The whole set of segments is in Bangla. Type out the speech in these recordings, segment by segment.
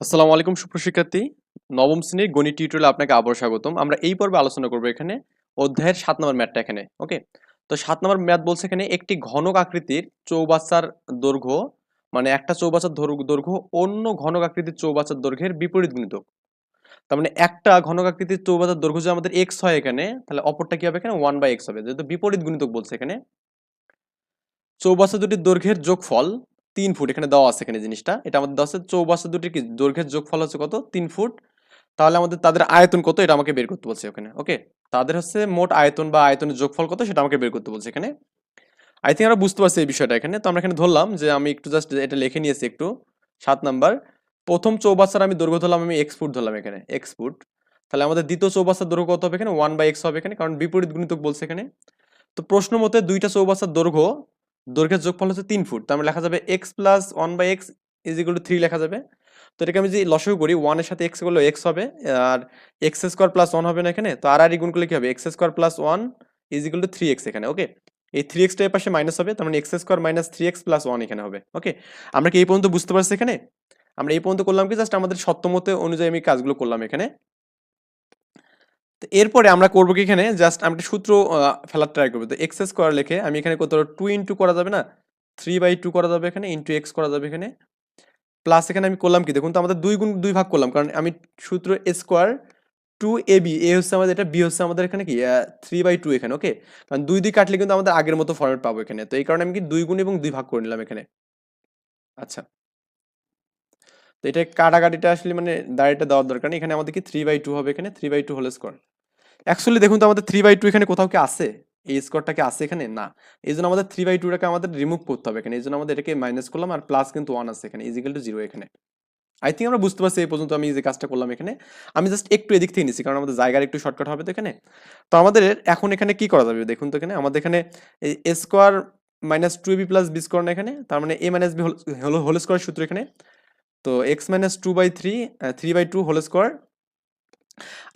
আসসালামু আলাইকুম সুপ্রশিক্ষার্থী নবম শ্রেণির গণিত টিউটোরিয়ালে আপনাকে আবার স্বাগতম। আমরা এই পর্বে আলোচনা করব এখানে অধ্যায়ের সাত নম্বর ম্যাথটা এখানে ওকে তো সাত নম্বর ম্যাথ বলছে এখানে একটি ঘনক আকৃতির চৌবাচ্চার দৈর্ঘ্য মানে একটা চৌবাচ্চার দৈর্ঘ্য অন্য ঘনক আকৃতির চৌবাচ্চার দৈর্ঘ্যের বিপরীত গুণিতক। তার মানে একটা ঘনক আকৃতির চৌবাচ্চার দৈর্ঘ্য যদি আমাদের এক্স হয় এখানে, তাহলে অপরটা কি হবে এখানে? ওয়ান বাই এক্স হবে। যেহেতু বিপরীত গুণিতক বলছে এখানে চৌবাচ্চা দুটির দৈর্ঘ্যের যোগফল তিন ফুট এখানে দেওয়া আছে এখানে জিনিসটা। এটা আমাদের আছে চৌবাচ্চা দুটির কি দৈর্ঘ্যের যোগফল হচ্ছে কত? তিন ফুট। তাহলে আমাদের তাদের আয়তন কত? এটা আমাকে বের করতে বলছে ওখানে, ওকে? তাদের হচ্ছে মোট আয়তন বা আয়তনের যোগফল কত? সেটা আমাকে বের করতে বলছে এখানে। আই থিঙ্ক আমরা বুঝতে পারছি এই বিষয়টা এখানে। তো আমরা এখানে ধরলাম যে আমি একটু জাস্ট এটা লিখে নিয়েছি একটু। সাত নাম্বার। প্রথম চৌবাচ্চার আমি দৈর্ঘ্য ধরলাম, আমি এক্স ফুট ধরলাম এখানে এক্স ফুট। তাহলে আমাদের দ্বিতীয় চৌবাচ্চার দৈর্ঘ্য কত হবে এখানে? ওয়ান বাই এক্স হবে এখানে, কারণ বিপরীত গুণিতক বলছে এখানে। তো প্রশ্ন মতে দুইটা চৌবাচ্চার দৈর্ঘ্য দৈর্ঘ্যের যোগফল হচ্ছে তিন ফুট, তার মানে লেখা যাবে x plus one by x is equal to three লেখা যাবে। তো এটাকে আমি যদি লসও করি ওয়ানের সাথে এক্স করলে এক্স হবে, আর এক্স স্কোয়ার প্লাস ওয়ান হবে না এখানে, তো আর আর গুণ করলে কি হবে? X square plus one is equal to three x এখানে ওকে এই থ্রি এক্সটা এর পাশে মাইনাস হবে, তার মানে x square minus three x plus one এখানে হবে ওকে আমরা কি এই পর্যন্ত বুঝতে পারছি এখানে? আমরা এই পর্যন্ত করলাম কি? জাস্ট আমাদের সত্যমতে অনুযায়ী আমি কাজগুলো করলাম এখানে। তো এরপরে আমরা করব কি এখানে? জাস্ট আমি একটা সূত্র ফেলার ট্রাই করব। তো এক্স স্কোয়ার লিখে আমি এখানে কত? টু ইন্টু করা যাবে না? থ্রি বাই টু করা যাবে এখানে ইন্টু এক্স করা যাবে এখানে। প্লাস এখানে আমি করলাম কি? দেখুন তো আমাদের দুই গুণ, দুই ভাগ করলাম। কারণ আমি সূত্র square two A B A হচ্ছে আমাদের এটা বি হচ্ছে আমাদের এখানে কি? থ্রি বাই টু এখানে ওকে কারণ দুই দুই কাটলে কিন্তু আমাদের আগের মতো ফর্মেট পাবো এখানে। তো এই কারণে আমি কি দুই গুণ এবং দুই ভাগ করে নিলাম এখানে। আচ্ছা। তো এটা কাটাকাটিটা আসলে মানে দাঁড়িটা দেওয়ার দরকার নেই। এখানে আমাদের কি থ্রি বাই টু হবে এখানে? Three by two whole square actually দেখুন তো আমাদের থ্রি বাই টু এখানে কোথাও কি আছে? এই স্কোয়ারটা কি আছে এখানে? না। এই জন্য আমাদের থ্রি বাই টুটাকে আমাদের রিমুভ করতে হবে এখানে। এই জন্য আমাদের এটাকে মাইনাস করলাম আর প্লাস কিন্তু ওয়ান আছে এখানে। ইজিক্যাল টু জিরো এখানে। আই থিঙ্ক আমরা বুঝতে পারছি এই পর্যন্ত আমি যে কাজটা করলাম এখানে। আমি জাস্ট একটু এদিক থেকে নিচ্ছি কারণ আমাদের জায়গার একটু শর্টকাট হবে তো এখানে। তো আমাদের এখন এখানে কি করা যাবে দেখুন তো এখানে? আমাদের এখানে A square minus two B plus B square না এখানে? তার মানে এ মাইনাস বি হলো হোল স্কোয়ার সূত্র এখানে। তো x minus two by three three by two whole square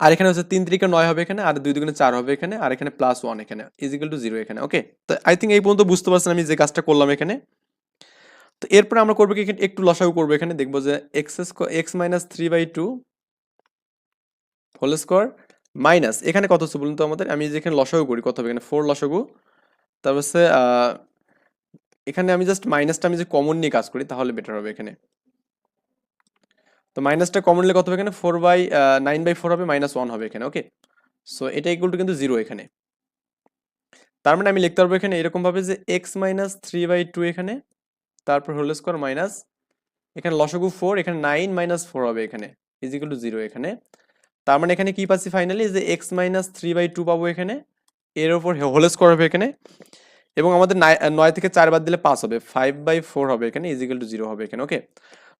আর এখানে হচ্ছে তিন তিরিকে নয় হবে এখানে, আর দুই দুগুণে চার হবে এখানে, আর এখানে প্লাস ওয়ান এখানে ইজিক্যাল টু জিরো এখানে ওকে তো আই থিঙ্ক এই পর্যন্ত বুঝতে পারছেন আমি যে কাজটা করলাম এখানে। তো এরপরে আমরা করব কি এখানে একটু লসাগু করব এখানে, দেখব যে x x minus three by two whole square minus এখানে কত হচ্ছে বলুন তো আমাদের? আমি যেখানে লসাগু করি, কত হবে এখানে? ফোর লসাগু। তারপর হচ্ছে এখানে আমি জাস্ট মাইনাসটা আমি যে কমন নিয়ে কাজ করি, তাহলে বেটার হবে এখানে। তো মাইনাসটা কমন নিলে কত হবে এখানে? Four by nine by four হবে মাইনাস ওয়ান হবে এখানে ওকে সো এটা ইকুয়াল টু কিন্তু জিরো এখানে। তার মানে আমি লিখতে পারব এখানে এরকম ভাবে যে x minus three by two এখানে, তারপর হোল স্কোয়ার মাইনাস এখানে লসগু ফোর এখানে নাইন মাইনাস ফোর হবে এখানে ইজিক্যাল টু জিরো এখানে। তার মানে এখানে কি পাচ্ছি ফাইনালি যে x minus three by two পাবো এখানে, এর ওপর হোল স্কোয়ার হবে এখানে, এবং আমাদের নয় থেকে চার বাদ দিলে পাঁচ হবে ফাইভ বাই ফোর হবে এখানে ইজিক্যাল টু জিরো হবে এখানে ওকে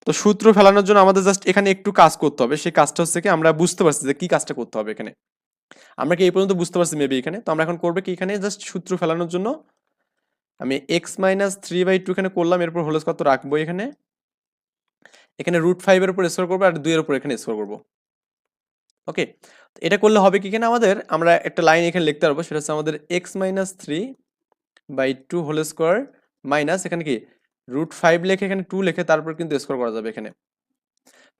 তো সূত্র ফেলানোর জন্য আমাদের জাস্ট এখানে একটু কাজ করতে হবে। সেই কাজটা হচ্ছে কি, আমরা বুঝতে পারছি যে কি কাজটা করতে হবে এখানে। আমরা কি এই পর্যন্ত বুঝতে পারছি মেবি এখানে? তো আমরা এখন করব কি এখানে? জাস্ট সূত্র ফেলানোর জন্য আমি x minus three by two এখানে করলাম, এরপর হোল কত রাখব এখানে। এখানে রুট ফাইভের উপর স্কোর করব আর দুইয়ের উপর এখানে স্কোর করব। ওকে এটা করলে হবে কি এখানে আমাদের? আমরা একটা লাইন এখানে লিখতে পারব, সেটা হচ্ছে আমাদের x minus three by two whole square minus এখানে কি? রুট ফাইভ লেখে এখানে টু লেখে তারপর কিন্তু স্কোর করা যাবে এখানে।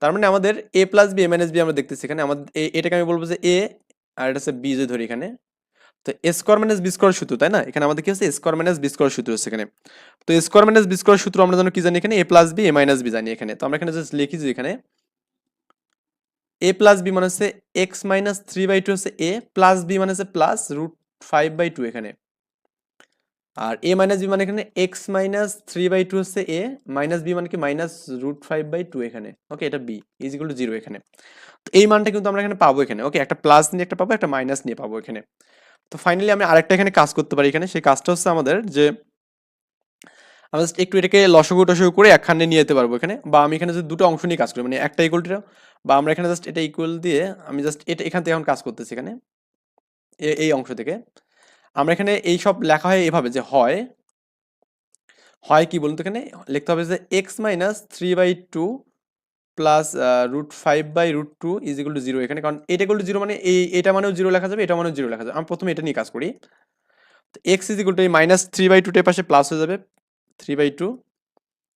তার মানে আমাদের A plus B A minus B আমরা দেখতেছি এখানে। আমাদের এটাকে আমি বলব যে এ আর এটা হচ্ছে বি যদি ধরি এখানে। তো স্কোয়ার মাইনাস বি স্কোয়ার সূত্র, তাই না? এখানে আমাদের কি হচ্ছে? স্কোয়ার মাইনাস বি স্কোয়ার সূত্র হচ্ছে এখানে। তো স্কোয়ার মাইনাস বি স্কোয়ার সূত্র আমরা জানো কি জানি এখানে? A plus B A minus B জানি এখানে। তো আমরা এখানে জাস্ট লিখি যে এখানে এ প্লাস বি মানে হচ্ছে x minus three by two হচ্ছে এ প্লাস বি মানে হচ্ছে plus root five by two এখানে। আর এ মাইনাস বি মানে এখানে x minus three by two হচ্ছে এ মাইনাস বি মানে কি? Minus root five by two এখানে। ওকে এটা B is equal to zero এখানে। তো এই মানটা কিন্তু আমরা এখানে পাবো এখানে। ওকে একটা প্লাস নিয়ে একটা পাবো, একটা মাইনাস নিয়ে পাবো এখানে। তো ফাইনালি আমি আরেকটা এখানে কাজ করতে পারি এখানে। সেই কাজটা হচ্ছে আমাদের যে, আমরা জাস্ট একটু এটাকে লসগু টসগু করে একখানে নিয়ে যেতে পারব এখানে। বা আমি এখানে যদি দুটো অংশ নিয়ে কাজ করি মানে একটা ইকুয়ালটা বা আমরা এখানে জাস্ট এটা ইকুয়াল দিয়ে আমি জাস্ট এটা এখান থেকে এখন কাজ করতেছি এখানে। এই অংশ থেকে। আমরা এখানে এই সব লেখা হয় এভাবে যে হয় হয় কি বলুন তো এখানে? লিখতে হবে যে x minus three by two plus root five by root two is equal to zero এখানে, কারণ এটা ইকুয়াল টু জিরো মানে এই, এটা মানেও জিরো লেখা যাবে, এটা মানেও জিরো লেখা যাবে। আমি প্রথমে এটা নিয়ে কাজ করি। এক্স ইজ ইকুয়াল টু এই মাইনাস থ্রি বাই টুটার পাশে প্লাস হয়ে যাবে থ্রি বাই টু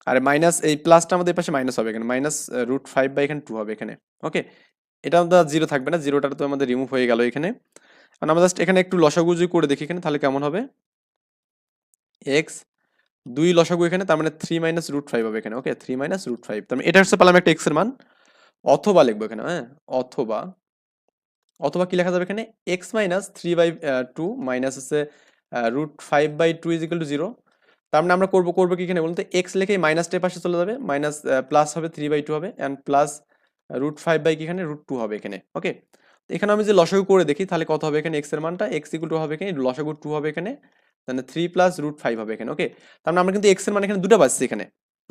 আর মাইনাস এই প্লাসটা আমাদের পাশে মাইনাস হবে এখানে মাইনাস রুট ফাইভ বাই এখানে টু হবে এখানে ওকে এটা আমাদের জিরো থাকবে না জিরোটা তো আমাদের রিমুভ হয়ে গেল এখানে। আর আমরা জাস্ট এখানে একটু লসাগুজি করে দেখি এখানে, তাহলে কেমন হবে? এক্স দুই লসাগু এখানে, তার মানে থ্রি মাইনাস রুট ফাইভ হবে এখানে okay three minus root five তার মানে এটা হচ্ছে পেলাম একটা এক্সের মান। অথবা লিখব এখানে হ্যাঁ? অথবা অথবা কি লেখা যাবে এখানে? X minus three by two minus হচ্ছে root five by two is equal to zero তার মানে আমরা করব করব কি এখানে বলতে এক্স লিখে মাইনাসটা পাশে চলে যাবে মাইনাস প্লাস হবে থ্রি বাই টু হবে and plus root five by কি এখানে? রুট টু হবে এখানে ওকে এখানে আমি যে লসাগু করে দেখি, তাহলে কত হবে এখানে? এক্সের মানটা এক্স ইকুয়াল টু হবে এখানে, লসাগু টু হবে এখানে মানে থ্রি প্লাস রুট ফাইভ হবে এখানে ওকে তার মানে আমরা কিন্তু এক্সের মান এখানে দুটো পাচ্ছি এখানে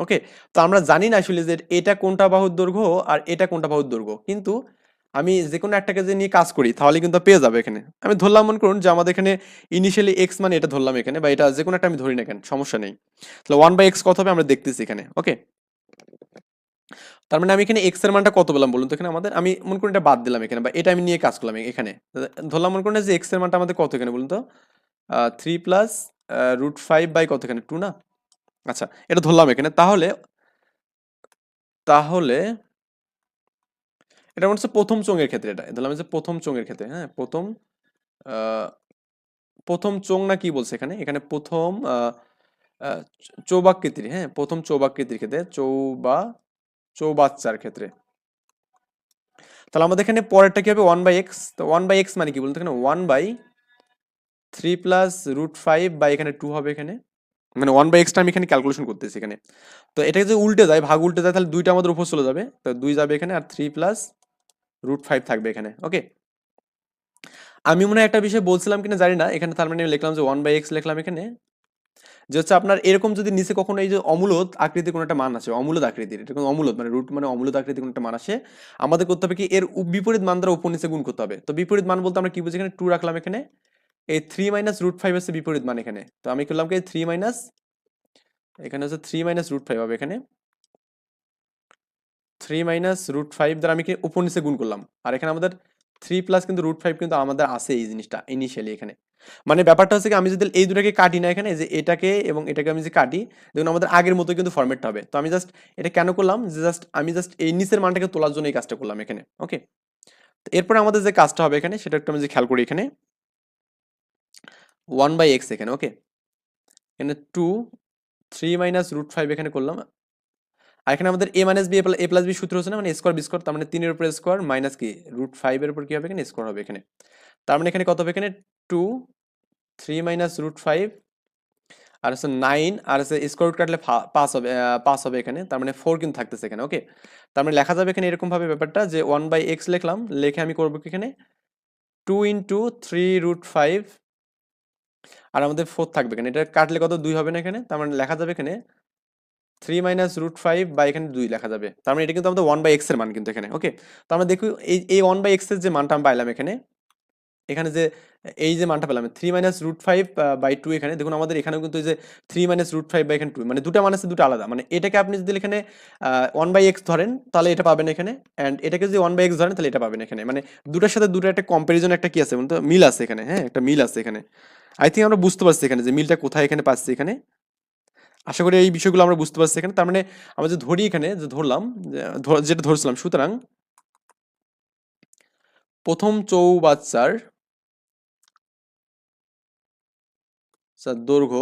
ওকে তো আমরা জানি না আসলে যে এটা কোনটা বাহুর দৈর্ঘ্য আর এটা কোনটা বাহুর দৈর্ঘ্য, কিন্তু আমি যে কোনো একটাকে যে নিয়ে কাজ করি, তাহলে কিন্তু পেয়ে যাবে এখানে। আমি ধরলাম, মনে করুন যে আমাদের এখানে ইনিশিয়ালি এক্স মানে এটা ধরলাম এখানে, বা এটা যে কোনো একটা আমি ধরি না কেন, সমস্যা নেই। তাহলে ওয়ান বাই এক্স কত হবে? আমরা দেখতেছি এখানে ওকে তার মানে আমি এখানে এক্সের মানটা কত বললাম বলুন তো এখানে আমাদের? আমি মনে করুন এটা বাদ দিলাম এখানে, বা এটা আমি নিয়ে কাজ করলাম এখানে। ধরলাম মনে করুন যে এক্সের মানটা আমাদের কত এখানে বলুন তো? Three plus root five by কত এখানে? টু না? আচ্ছা এটা ধরলাম এখানে। তাহলে তাহলে, এটা মনে হচ্ছে প্রথম চোঙের ক্ষেত্রে এটা। ধরলাম যে প্রথম চোঙের ক্ষেত্রে হ্যাঁ প্রথম প্রথম চোং না কি বলছে এখানে? এখানে প্রথম চৌবাকৃতির হ্যাঁ প্রথম চৌবাকৃতির ক্ষেত্রে, চৌবা চৌবাচ্চার ক্ষেত্রে। তাহলে আমাদের এখানে পরেরটা কি হবে? ওয়ান বাই এক্স তো ওয়ান বাই এক্স মানে কি বলতো এখানে? One by three plus root five by এখানে টু হবে এখানে। মানে ওয়ান বাই এক্সটা আমি এখানে ক্যালকুলেশন করতেছি এখানে। তো এটা যদি উল্টে যায়, ভাগ উল্টে যায়, তাহলে দুইটা আমাদের উপর চলে যাবে। তো দুই যাবে এখানে আর থ্রি প্লাস রুট ফাইভ থাকবে এখানে। ওকে আমি মনে হয় একটা বিষয় বলছিলাম কিনা জানি না। এখানে তার মানে লিখলাম যে ওয়ান বাই এক্স লিখলাম এখানে। যে হচ্ছে আপনার এরকম যদি নিচে কখনো এই যে অমূলত আকৃতির কোনো একটা মান আছে অমূলত আকৃতির, এটা কোনো অমূলত মানে রুট মানে অমূলত আকৃতির কোনো একটা মান আসে, আমাদের করতে হবে কি এর বিপরীত মান দ্বারা উপর নিচে গুণ করতে হবে। তো বিপরীত মান বলতে আমরা কি বুঝি এখানে? টু রাখলাম এখানে, এই থ্রি মাইনাস রুট ফাইভ হচ্ছে বিপরীত মান এখানে। তো আমি করলাম কি থ্রি মাইনাস এখানে হচ্ছে থ্রি মাইনাস রুট ফাইভ হবে এখানে। থ্রি মাইনাস রুট ফাইভ দ্বারা আমি উপর নিচে গুণ করলাম। আর এখানে আমাদের থ্রি প্লাস কিন্তু রুট ফাইভ কিন্তু আমাদের আছে এই জিনিসটা ইনিশিয়ালি এখানে। মানে ব্যাপারটা হচ্ছে কি, আমি যদি এই দুটাকে কাটি না এখানে যে এটাকে এবং এটাকে আমি যে কাটি, দেখুন আমাদের আগের মতো কিন্তু ফরম্যাটটা হবে। তো আমি জাস্ট এটা কেন করলাম? যে জাস্ট আমি জাস্ট এই নিচের মানটাকে তোলার জন্য এই কাজটা করলাম এখানে ওকে এরপরে আমাদের যে কাজটা হবে এখানে, সেটা একটু আমি যে খেয়াল করি এখানে। ওয়ান বাই এক্স এখানে ওকে এখানে two three minus root five এখানে করলাম। আর এখানে আমাদের a minus b a plus b সূত্র হচ্ছে না মানে স্কোয়ার বি স্কোয়ার তার মানে তিনের উপর স্কোয়ার মাইনাস কি রুট ফাইভের উপর কি হবে এখানে? স্কোয়ার হবে এখানে। তার মানে এখানে কত হবে এখানে? Two three minus root five আর হচ্ছে নাইন আর হচ্ছে স্কোয়ার রুট কাটলে পাস হবে পাস হবে এখানে, তার মানে ফোর কিন্তু থাকতেছে এখানে ওকে তার মানে লেখা যাবে এখানে এরকম ভাবে ব্যাপারটা যে ওয়ান বাই এক্স লিখলাম, লিখে আমি করব কি এখানে? Two into three root five আর আমাদের ফোর থাকবে এখানে, এটা কাটলে কত? দুই হবে না এখানে, তার মানে লেখা যাবে এখানে থ্রি মাইনাস রুট ফাইভ বা এখানে দুই লেখা যাবে, তার মানে এটা কিন্তু আমাদের ওয়ান বাই এক্সের মান কিন্তু এখানে ওকে তো আমরা দেখি এই এই ওয়ান বাই এক্সের যে মানটা আমি পাইলাম এখানে এখানে যে, এই যে মানটা পেলাম three minus root five by two এখানে, দেখুন আমাদের এখানেও কিন্তু যে three minus root five by এখানে টু মানে দুটা মান আছে দুটো আলাদা মানে এটাকে আপনি যদি এখানে ওয়ান বাই এক্স ধরেন, তাহলে এটা পাবেন এখানে অ্যান্ড এটাকে যদি ওয়ান বাই এক্স ধরেন, তাহলে এটা পাবেন এখানে মানে দুটার সাথে দুটো একটা কম্পারিজন একটা কি আছে বলুন তো, মিল আছে এখানে হ্যাঁ একটা মিল আছে এখানে। আই থিঙ্ক আমরা বুঝতে পারছি এখানে যে মিলটা কোথায় এখানে পাচ্ছি এখানে। আশা করি এই বিষয়গুলো আমরা বুঝতে পারছি এখানে, তার মানে আমরা যে ধরি এখানে, যে ধরলাম যেটা ধরছিলাম, সুতরাং প্রথম চৌবাচ্চার আচ্ছা, দৈর্ঘ্য।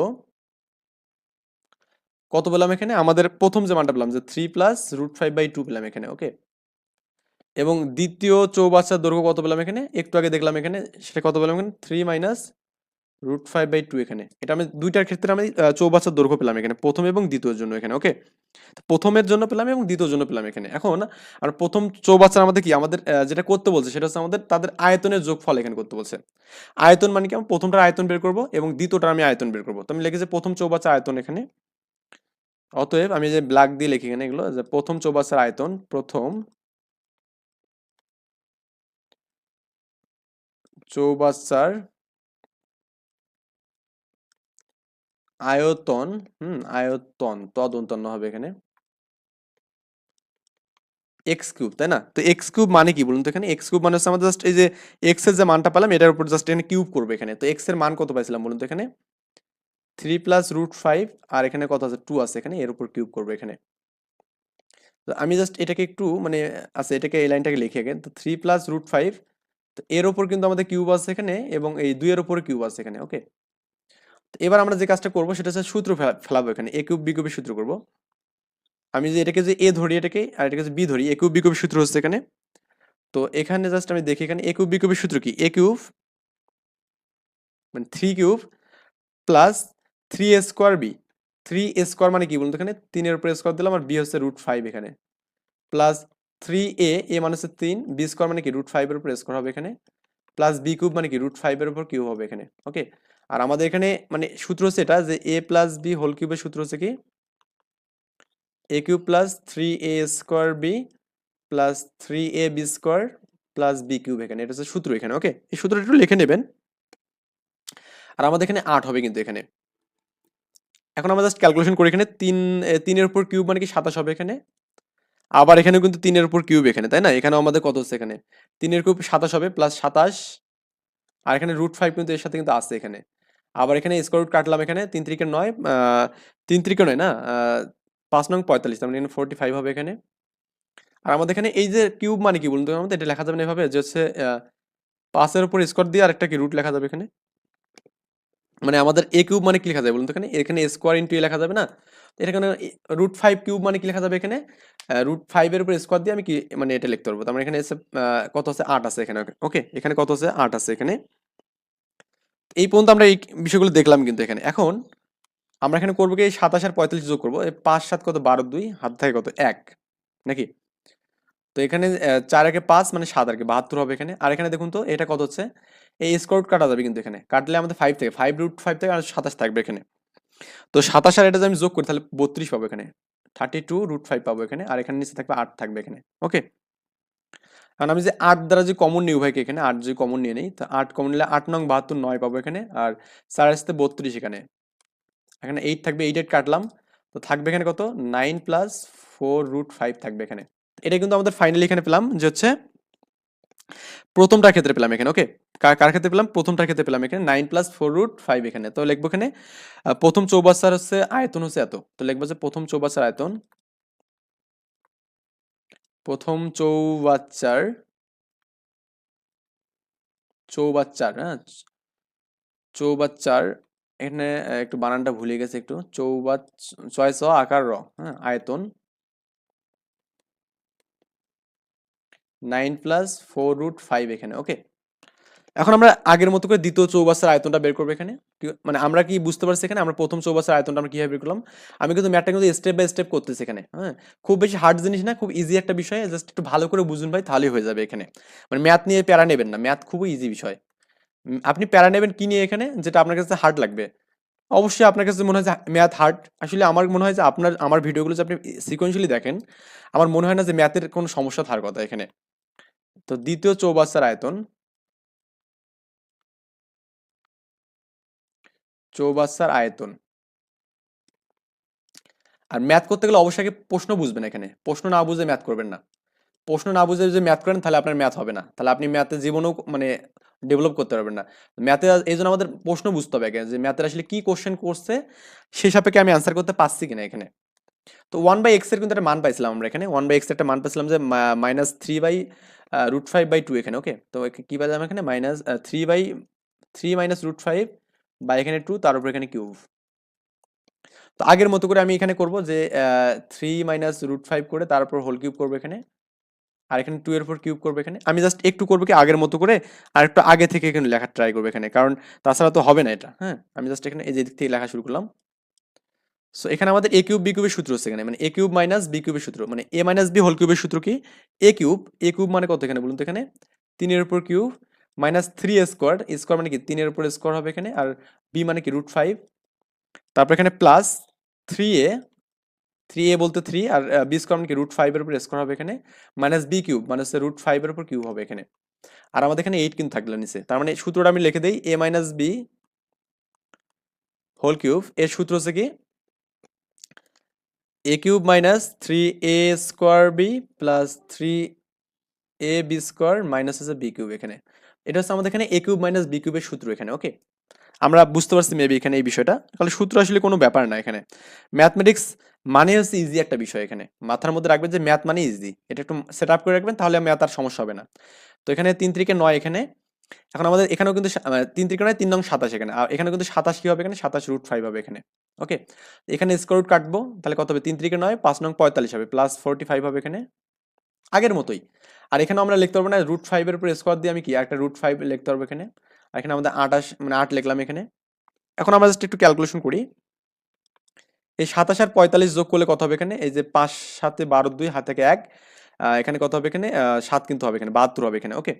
কত পেলাম এখানে? আমাদের প্রথম যে মানটা পেলাম যে three plus root five by two পেলাম এখানে ওকে এবং দ্বিতীয় চৌবাচ্চার দৈর্ঘ্য কত পেলাম এখানে? একটু আগে দেখলাম এখানে সেটা কত পেলাম এখানে? Three minus root five by two এখানে। এটা আমি দুইটার ক্ষেত্রে আমি চৌবাচ্চার দৈর্ঘ্য পেলাম এখানে। প্রথম এবং দ্বিতীয়র জন্য এখানে ওকে প্রথমের জন্য পেলাম এবং দ্বিতীয় জন্য পেলাম এখানে। এখন, আর প্রথম চৌবাচ্চার আমাদের কি? আমাদের যেটা করতে বলছে, সেটা হচ্ছে আমাদের তাদের আয়তনের যোগফল এখানে করতে বলছে। আয়তন মানে কি? আমি প্রথমটার আয়তন বের করব এবং দ্বিতীয়টার আমি আয়তন বের করব। তো আমি লিখেছি প্রথম চৌবাচ্চা আয়তন এখানে। অতএব আমি যে ব্ল্যাক দিয়ে লিখি এখানে এগুলো, যে প্রথম চৌবাচ্চার আয়তন, প্রথম চৌবাচ্চার আয়তন, হুম, আয়তন তদন্তন্য হবে এখানে। এক্স কিউব তাই না? তো এক্স কিউব মানে কি বলুন তো এখানে? এক্স কিউব মানে হচ্ছে আমাদের জাস্ট এই যে এক্সের যে মানটা পেলাম, এটার উপর জাস্ট এখানে কিউব করবে এখানে। তো এক্সের মান কত পাইছিলাম বলুন তো এখানে? থ্রি প্লাস রুট ফাইভ আর এখানে কত আছে? টু আছে এখানে, এর উপর কিউব করব এখানে। তো আমি জাস্ট এটাকে একটু মানে আছে, এটাকে এই লাইনটাকে লিখে গেন তো থ্রি প্লাস রুট ফাইভ তো এর ওপর কিন্তু আমাদের কিউব আছে এখানে, এবং এই দুইয়ের উপরে কিউব আছে এখানে ওকে এবার আমরা যে কাজটা করব সেটা হচ্ছে সূত্র ফেলা- ফেলাবো এখানে। এ কিউব বি সূত্র করব। আমি যে এটাকে যে এ ধরি এটাকে, আর এটাকে বি ধরি এ কিউব বি সূত্র হচ্ছে এখানে। তো এখানে জাস্ট আমি দেখি এখানে এ কিউব বি সূত্র কি? এ কিউব মানে three cube plus three a square b three a square মানে কি বলুন তো এখানে? তিনের উপরে স্কোয়ার দিলাম, আর বি হচ্ছে রুট ফাইভ এখানে। প্লাস থ্রি এ এ মানে হচ্ছে তিন বি স্কোয়ার মানে কি? রুট ফাইভের উপর স্কোয়ার হবে এখানে। প্লাস বি কিউব মানে কি? রুট ফাইভের উপর কিউব হবে এখানে। ওকে আর আমাদের এখানে মানে সূত্র হচ্ছে এটা যে এ প্লাস বি হোল কিউবের সূত্র হচ্ছে কি? A cube plus three a square b plus three a b square plus b cube এখানে। এটা হচ্ছে সূত্র এখানে ওকে এই সূত্রটা একটু লিখে নেবেন। আর আমাদের এখানে আট হবে কিন্তু এখানে। এখন আমরা জাস্ট ক্যালকুলেশন করি এখানে তিন তিনের উপর কিউব মানে কি? সাতাশ হবে এখানে। আবার এখানে কিন্তু তিনের উপর কিউব এখানে, তাই না? এখানে আমাদের কত হচ্ছে এখানে? তিনের কিউব সাতাশ হবে প্লাস সাতাশ আর এখানে রুট ফাইভ কিন্তু এর সাথে কিন্তু আসছে এখানে। আবার এখানে স্কোয়ার রুট কাটলাম এখানে, তিন ত্রিকে নয় তিন ত্রিকে নয় না পাঁচ নং পঁয়তাল্লিশ, তার মানে এখানে ফোরটি ফাইভ হবে এখানে। আর আমাদের এখানে এই যে কিউব মানে কি বলুন তো আমাদের? এটা লেখা যাবে না এভাবে, যে হচ্ছে পাঁচের উপর স্কোয়ার দিয়ে আরেকটা কি রুট লেখা যাবে এখানে? মানে আমাদের এ কিউব মানে কি লেখা যাবে বলুন তো এখানে? এখানে স্কোয়ার ইন্টু এ লেখা যাবে না? এখানে রুট ফাইভ কিউব মানে কি লেখা যাবে এখানে? রুট ফাইভের উপর স্কোয়ার দিয়ে আমি কি মানে এটা লিখতে পারব। তার মানে এখানে কত আছে? আট আছে এখানে ওকে এখানে কত আছে? আট আছে এখানে। এই পর্যন্ত আমরা এই বিষয়গুলো দেখলাম কিন্তু এখানে। এখন আমরা এখানে করব কি? সাতাশ আর পঁয়তাল্লিশ যোগ করব। পাঁচ সাত কত? বারো দুই। হাত থাকে কত? এক। নাকি? তো এখানে চার একে পাঁচ মানে সাত আর কি। বাহাত্তর হবে এখানে। আর এখানে দেখুন তো, এটা কত হচ্ছে? এই স্কোয়ার কাটা যাবে কিন্তু এখানে। কাটলে আমাদের ফাইভ থেকে ফাইভ রুট ফাইভ থেকে আর সাতাশ থাকবে এখানে। তো সাতাশ আর এটা যদি আমি যোগ করি, তাহলে বত্রিশ পাবো এখানে। থার্টি টু রুট ফাইভ পাবো এখানে, আর এখানে নিচে থাকবে আট থাকবে এখানে ওকে কারণ আমি যে আট দ্বারা যে কমন নিই ভাইকে এখানে আট যদি কমন নিয়ে নেই, তো আট কমন নিলে আট নং বাহাত্তর নয় পাবো এখানে, আর চার আসতে বত্রিশ এখানে। এখানে এইট থাকবে এইট এইট কাটলাম, তো থাকবে এখানে কত? Nine plus four root five থাকবে এখানে। এটা কিন্তু আমাদের ফাইনালি এখানে পেলাম, যে হচ্ছে প্রথমটার ক্ষেত্রে পেলাম এখানে ওকে কার ক্ষেত্রে পেলাম? প্রথমটার ক্ষেত্রে পেলাম এখানে nine plus four root five এখানে। তো লিখব এখানে প্রথম চৌবাচ্চার হচ্ছে আয়তন হচ্ছে এত। তো লিখব যে প্রথম চৌবাচ্চার আয়তন, প্রথম চৌবাচ্চার চৌবাচ্চার হ্যাঁ? চৌবাচ্চার, এখানে একটু বানানটা ভুলে গেছে একটু। চৌবাচ ছয় ছ, আকার র হ্যাঁ? আয়তন nine plus four root five এখানে ওকে এখন আমরা আগের মতো করে দ্বিতীয় চৌবাচ্চার আয়তনটা বের করব এখানে মানে আমরা কি বুঝতে পারছি এখানে? আমরা প্রথম চৌবাচ্চার আয়তনটা আমরা কীভাবে বের করলাম? আমি কিন্তু ম্যাথটা কিন্তু স্টেপ বাই স্টেপ করতেছি এখানে হ্যাঁ? খুব বেশি হার্ড জিনিস না, খুব ইজি একটা বিষয় জাস্ট একটু ভালো করে বুঝুন ভাই, তাহলেই হয়ে যাবে এখানে। মানে ম্যাথ নিয়ে প্যারা নেবেন না ম্যাথ খুবই ইজি বিষয়। আপনি প্যারা নেবেন কি নিয়ে এখানে? যেটা আপনার কাছে হার্ড লাগবে। অবশ্যই আপনার কাছে মনে হয় যে ম্যাথ হার্ড আসলে আমার মনে হয় যে আপনার, আমার ভিডিওগুলো যে আপনি সিকোয়েন্সিয়ালি দেখেন, আমার মনে হয় না যে ম্যাথের কোনো সমস্যা থাকার কথা এখানে। তো দ্বিতীয় চৌবাচ্চার আয়তন? চৌবাচ্চার আয়তন। আর ম্যাথ করতে গেলে অবশ্যই প্রশ্ন বুঝবেন এখানে। প্রশ্ন না বুঝে ম্যাথ করবেন না। প্রশ্ন না বুঝে যদি ম্যাথ করেন, তাহলে আপনার ম্যাথ হবে না। তাহলে আপনি ম্যাথে জীবনেও মানে ডেভেলপ করতে পারবেন না। ম্যাথে এই জন্য আমাদের প্রশ্ন বুঝতে হবে আগে যে ম্যাথের আসলে কি কোশ্চেন করছে সেই সাপেক্ষে আমি আনসার করতে পারছি কিনা এখানে। তো ওয়ান বাই এক্সের কিন্তু একটা মান পাইছিলাম আমরা এখানে। ওয়ান বাই এক্স একটা মান পাইছিলাম যে minus three by root five by two এখানে ওকে তো কি পাইলাম এখানে? Minus three by three minus root five বা এখানে টু তার উপর এখানে কিউব তো আগের মতো করে আমি এখানে করব যে থ্রি মাইনাস রুট ফাইভ করে তারপর হোল কিউব করব এখানে। আর এখানে টু এর উপর কিউব করব এখানে। আমি জাস্ট একটু করব কি আগের মতো করে আর একটু আগে থেকে এখানে লেখার ট্রাই করব এখানে, কারণ তাছাড়া তো হবে না এটা হ্যাঁ? আমি জাস্ট এখানে এই যে দিক থেকে লেখা শুরু করলাম। সো এখানে আমাদের এ কিউব বি কিউবের সূত্র হচ্ছে এখানে। মানে এ কিউব মাইনাস বি কিউবের সূত্র। মানে এ মাইনাস বি হোল কিউবের সূত্র কি? এ কিউব এ কিউব মানে কত এখানে বলুন তো এখানে? তিনের উপর cube minus three square square মানে কি? তিনের উপর স্কোয়ার হবে এখানে। আর বি মানে কি? রুট ফাইভ তারপর এখানে plus three a three a বলতে থ্রি আর বি স্কোয়ার মানে কি? রুট ফাইভের উপর স্কোয়ার হবে এখানে। মাইনাস বি কিউব মানে হচ্ছে রুট ফাইভের উপর কিউব হবে এখানে। আর আমাদের এখানে এইট কিন্তু থাকল নিচে। তার মানে সূত্রটা আমি লিখে দিই। A minus b whole cube এর সূত্র হচ্ছে কি? A cube minus three a square b plus three a b square minus হচ্ছে বি কিউব এখানে। এটা হচ্ছে আমাদের এখানে এ কিউব মাইনাস বি কিউবের সূত্র এখানে ওকে আমরা বুঝতে পারছি মেবি এখানে এই বিষয়টা। তাহলে সূত্র আসলে কোনো ব্যাপার না এখানে। ম্যাথমেটিক্স মানে হচ্ছে ইজি একটা বিষয় এখানে। মাথার মধ্যে রাখবেন যে ম্যাথ মানে ইজি এটা একটু সেট আপ করে রাখবেন, তাহলে ম্যাথ আর সমস্যা হবে না। তো এখানে তিন তিরিকে নয় এখানে। এখন আমাদের এখানেও কিন্তু তিন তিরিকে নয় তিন নং সাতাশ এখানে। আর এখানে কিন্তু সাতাশ কি হবে এখানে? সাতাশ রুট ফাইভ হবে এখানে। ওকে এখানে স্কোয়ার রুট কাটবো, তাহলে কত হবে? তিন তিরিকে নয়, পাঁচ নং পঁয়তাল্লিশ হবে প্লাস ফোরটি ফাইভ হবে এখানে। আগের মতোই। আর এখানে আমরা লিখতে পারব না রুট ফাইভের উপর স্কোয়ার দিয়ে আমি কি? একটা রুট ফাইভ লিখতে পারব এখানে। আর এখানে আমাদের আঠাশ মানে আট লিখলাম এখানে। এখন আমরা জাস্ট একটু ক্যালকুলেশন করি। এই সাতাশ আর পঁয়তাল্লিশ যোগ করলে কত হবে এখানে? এই যে পাঁচ সাতে বারো দুই, হাত এক। এখানে কত হবে এখানে? সাত কিন্তু হবে এখানে, বাহাত্তর হবে এখানে ওকে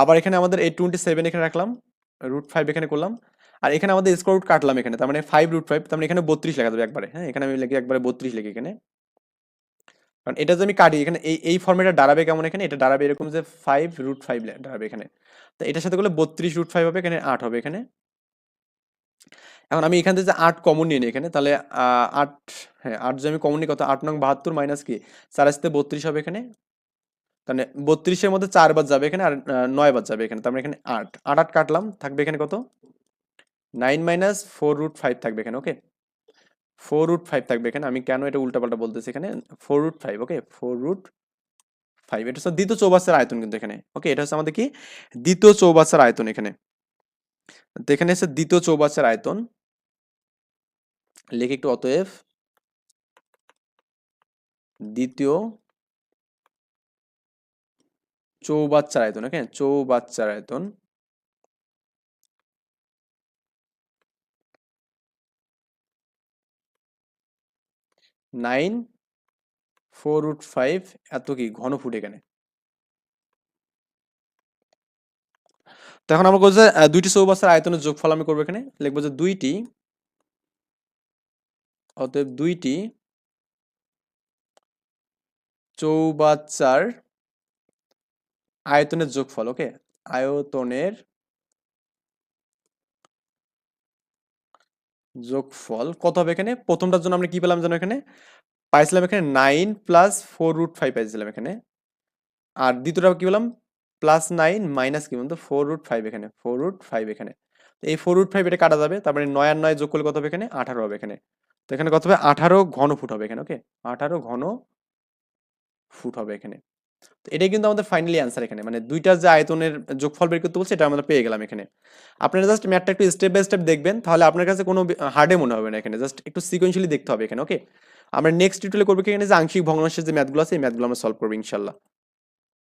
আবার এখানে আমাদের এই টোয়েন্টি সেভেন এখানে রাখলাম রুট ফাইভ এখানে করলাম, আর এখানে আমাদের স্কোয়ার রুট কাটলাম এখানে, তার মানে ফাইভ রুট ফাইভ তার মানে এখানে বত্রিশ লেখা যাবে একবারে হ্যাঁ? এখানে আমি লিখি একবারে বত্রিশ লিখি এখানে। কারণ এটা যে আমি কাটি, এখানে এই এই ফর্মেটটা দাঁড়াবে কেমন এখানে? এটা দাঁড়াবে এরকম যে ফাইভ রুট ফাইভ দাঁড়াবে এখানে। তো এটার সাথে করলে বত্রিশ রুট ফাইভ হবে, এখানে আট হবে এখানে। এখন আমি এখান থেকে যে আট কমন নিয়ে নিই এখানে, তাহলে আট হ্যাঁ আট যে আমি কমন নিই কত? আট নং বাহাত্তর মাইনাস কি? চার আসতে বত্রিশ হবে এখানে। তাহলে বত্রিশের মধ্যে চার বাদ যাবে এখানে, আর নয় বাদ যাবে এখানে। তার মানে এখানে আট। আট আট কাটলাম, থাকবে এখানে কত? Nine minus four root five থাকবে এখানে ওকে ফোর রুট ফাইভ থাকবে এখানে। আমি কেন এটা উল্টাপাল্টা বলতেছি এখানে? Four root five okay four root five এটা হচ্ছে দ্বিতীয় চৌবাচ্চার আয়তন কিন্তু এখানে ওকে এটা হচ্ছে আমাদের কি? দ্বিতীয় চৌবাচ্চার আয়তন এখানে। তো এখানে হচ্ছে দ্বিতীয় চৌবাচ্চার আয়তন, লিখে একটু অতএব। দ্বিতীয় চৌবাচ্চার আয়তন, ওকে? চৌবাচ্চার আয়তন। নাইন, ফোর রুট ফাইভ, এত কি? ঘন ফুট এখানে। এখন আমরা আহ, দুইটি চৌবাচ্চার আয়তনের যোগফল আমি করব এখানে। লিখব যে দুইটি অতএব দুইটি চৌবাচ্চার আয়তনের যোগফল ওকে আয়তনের যোগফল কত হবে এখানে? প্রথমটার জন্য আমরা কি পেলাম জানো এখানে? পাইছিলাম এখানে nine plus four root five পাইছিলাম এখানে। আর দ্বিতীয়টা কি পেলাম? প্লাস নাইন মাইনাস কি বলতো? ফোর রুট ফাইভ এখানে ফোর রুট ফাইভ এখানে। এই ফোর রুট ফাইভ এটা কাটা যাবে তারপরে নয় আর নয় যোগ করলে কত হবে এখানে? আঠারো হবে এখানে। তো এখানে কত হবে? আঠারো ঘন ফুট হবে এখানে ওকে আঠারো ঘন ফুট হবে এখানে। তো এটাই কিন্তু আমাদের ফাইনালি অ্যান্সার এখানে। মানে দুইটা যে আয়তনের যোগফল বের করতে বলছে, এটা আমরা পেয়ে গেলাম এখানে। আপনারা জাস্ট ম্যাথটা একটু স্টেপ বাই স্টেপ দেখবেন, তাহলে আপনার কাছে কোনো হার্ডে মনে হবে না এখানে। জাস্ট একটু সিকোয়েন্সিয়ালি দেখতে হবে এখানে ওকে আমরা নেক্সট টিউটোরিয়ালে করব কি এখানে যে আংশিক ভগ্নাংশের যে ম্যাথগুলো আছে, এই ম্যাথগুলো আমরা সলভ করব ইনশাল্লাহ।